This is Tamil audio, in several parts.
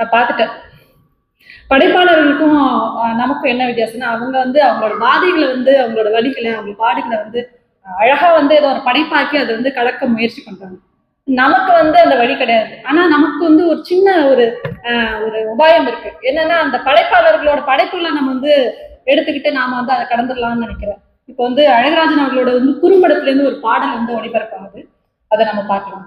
நான் பார்த்துட்டேன். படைப்பாளர்களுக்கும் நமக்கும் என்ன வித்தியாசம்னா அவங்க வந்து அவங்களோட பாதைகளை வந்து அவங்களோட வழிகளை அவங்க பாடுகளை வந்து அழகா வந்து ஏதோ ஒரு படைப்பாக்கி அதை வந்து கலக்க முயற்சி பண்றாங்க. நமக்கு வந்து அந்த வழி கிடையாது. ஆனா நமக்கு வந்து ஒரு சின்ன ஒரு அஹ், ஒரு உபாயம் இருக்கு. என்னன்னா அந்த படைப்பாளர்களோட படைப்புகளை நம்ம வந்து எடுத்துக்கிட்டு நாம வந்து அதை கடந்துடலாம்னு நினைக்கிறேன். இப்போ வந்து அழகராஜன் அவர்களோட வந்து குறும்படத்துல இருந்து ஒரு பாடல் வந்து ஒளிபரப்பாகுது. அதை நம்ம பார்க்கலாம்.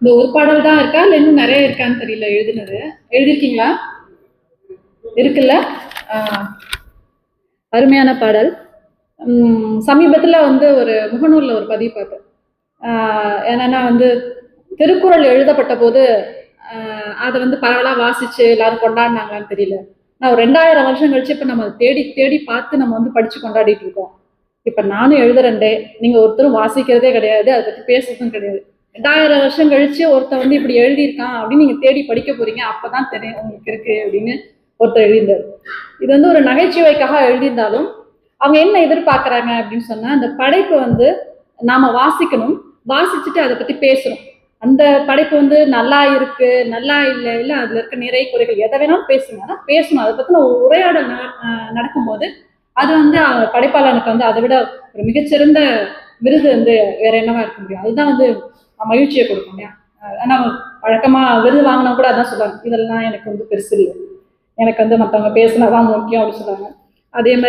இந்த ஒரு பாடல் தான் இருக்கா? இல்ல இன்னும் நிறைய இருக்கான்னு தெரியல எழுதினது. எழுதிருக்கீங்களா இருக்குல்ல? அருமையான பாடல். சமீபத்தில் சமீபத்துல வந்து ஒரு முகநூல்ல ஒரு பதிவு பார்த்தேன். என்னன்னா வந்து திருக்குறள் எழுதப்பட்ட போது அதை வந்து பரவலாக வாசிச்சு எல்லாரும் கொண்டாடினாங்களான்னு தெரியல. நான் ஒரு ரெண்டாயிரம் வருஷம் கழிச்சு இப்போ நம்ம அதை தேடி தேடி பார்த்து நம்ம வந்து படிச்சு கொண்டாடிட்டு இருக்கோம். இப்போ நானும் எழுதுறேன்டே. நீங்கள் ஒருத்தரும் வாசிக்கிறதே கிடையாது அதை பற்றி பேசுறதும் கிடையாது. ரெண்டாயிரம் வருஷம் கழிச்சு ஒருத்தன் வந்து இப்படி எழுதியிருக்கான் அப்படின்னு நீங்கள் தேடி படிக்க போறீங்க அப்போதான் தெரியும் உங்களுக்கு இருக்கு அப்படின்னு ஒருத்தர் எழுதியிருந்தார். இது வந்து ஒரு நகைச்சுவைக்காக எழுதியிருந்தாலும் அவங்க என்ன எதிர்பார்க்குறாங்க அப்படின்னு சொன்னால் அந்த படைப்பை வந்து நாம வாசிக்கணும் வாசிச்சுட்டு அதை பத்தி பேசுறோம். அந்த படைப்பு வந்து நல்லா இருக்கு நல்லா இல்லை இல்லை அதுல இருக்க நிறை குறைகள் எதை வேணாலும் பேசுங்க. ஆனா பேசணும். அதை பத்தின ஒரு உரையாடல் நடக்கும்போது அது வந்து படைப்பாளனுக்கு வந்து அதை விட ஒரு மிகச்சிறந்த விருது வந்து வேற என்னவா இருக்க முடியும். அதுதான் வந்து மகிழ்ச்சியை கொடுக்கும் இல்லையா? ஆனா வழக்கமா விருது வாங்கினா கூட அதான் சொல்லுவாங்க. இதெல்லாம் எனக்கு வந்து பெருசு இல்லை. எனக்கு வந்து மற்றவங்க பேசினாதான் முக்கியம் அப்படின்னு சொல்லுவாங்க. அதே மாதிரி